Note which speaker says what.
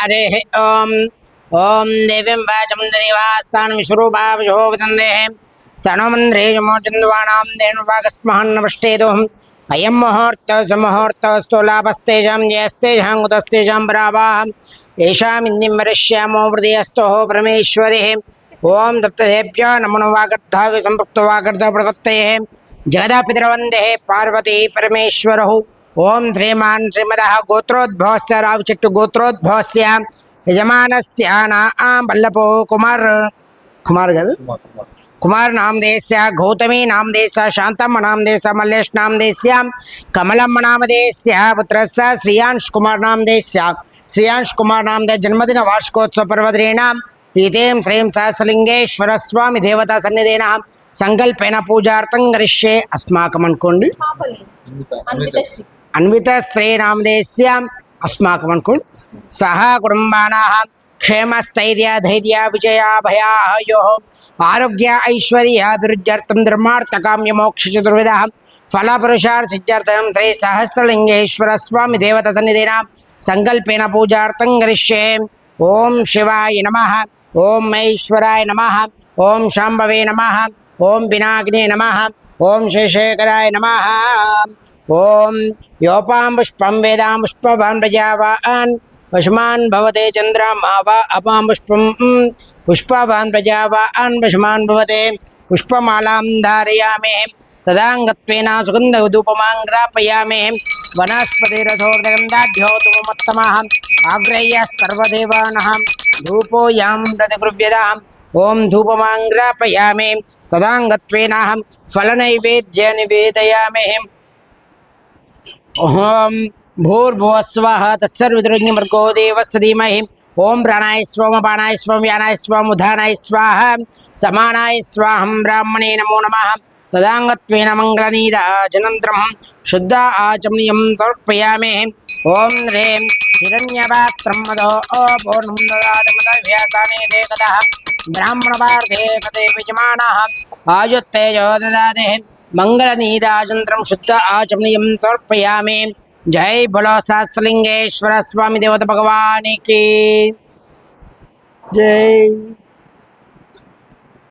Speaker 1: हरे ओम ओम देवीं वाचं देवास्तान् विश्वरूपा विशो वदन्देः स्तनमन्त्रे जमोचन्द्वानां देणुवागस्महन्नपष्टेदोहम् अयं मुहूर्तः सुमुहूर्तस्तु लाभस्तेषां जयस्तेषां कुतस्तेषां परावाः येषामिन्दिं वरिष्यामो हृदयस्थो परमेश्वरिः। ॐ दत्तदेभ्यो नमो वागर्धाय सम्पृक्तो वागर्ध प्रदत्तये जगदापितरवन्देः पार्वती परमेश्वरः। ఓం శ్రీమాన్ శ్రీమద గోత్రోద్భవస్య రావు చెట్టు గోత్రోద్భవస్య యజమానస్య నా వల్లభో కుమార్. కుమార్ కదా? కుమార్ నామదేశ్య గౌతమి నామదేశ శాంతమ్మ నామదేశ మల్లేష్ నామదేశ్య కమలమ్మ నామదేశ్య పుత్రస్య శ్రీయాంష్ కుమార్ నామదేశ్య శ్రీయాంష్ కుమార్ నామదే జన్మదిన వార్షికోత్సవ పర్వదిన ఇదేం శ్రీం సహస్రలింగేశ్వర స్వామి దేవతా సన్నిధేన. సంకల్పేన పూజార్థం గరిష్యే అస్మాకం అనుకోండి.
Speaker 2: అన్వితశ్రీ
Speaker 1: అన్విత శ్రీనామదేశ్య అస్మాకం అనుకోండి సహా కుటుంబానా క్షేమస్థైర్య ధైర్య విజయ భయాహయో ఆరోగ్య ఐశ్వర్య అభివృద్ధ్యర్థం ధర్మార్థకామ్య మోక్ష చతుర్విధ ఫలపురుషార్ సిద్ధ్యర్థం శ్రీ సహస్రలింగేశ్వర స్వామి దేవత సన్నిధిన సంకల్పేన పూజార్థం కరిష్యే ఓం శివాయ నమ ఓం మహేశ్వరాయ నమ ఓం శాంభవే నమ ఓం పినాకినే నమ ఓం శేషేఖరాయ నమ ओम योपां पुष्पं भान्जावान् पुष्पभान् भवते चंद्रमा वा अपां पुष्पं प्रजावान् पशुमान् भवते पुष्पमालां धारयामि। तदाङ्गत्वेन सुगन्धधूपमां ग्रापयामि। वनस्पतिरथोर्दगन्धाढ्योतमोत्तमः आग्रेयः सर्वदेवानः। धूपो यां ददगृभ्यदाम् ॐ धूपमाङ्ग्रापयामि तदाङ्गत्वेनाहं फलनैवेद्य निवेदयामि ओम भूर्भुवस्व तत्सर्वद्रव्यमृगो देवस्य धीमहि ओम प्राणाय स्वम बाणाय स्वम यानाय स्वम उदानाय स्वाहा। समानाय स्वाहं, ब्राह्मणे नमो नमः। तदाङ्गत्वेन मङ्गलनीराजनन्तरं शुद्ध आचमनीयं समर्पयामि। ॐ ह्रीं हिरण्यपात्रं मदो पूर्णं ददातमदभ्यासाने कदे विजमानः आयुत्तेजो మంగళనీరాజంత్రం శుద్ధ ఆచమనీయం సమర్పయామి జై బలో సహస్రలింగేశ్వర స్వామి దేవత భగవానికి జై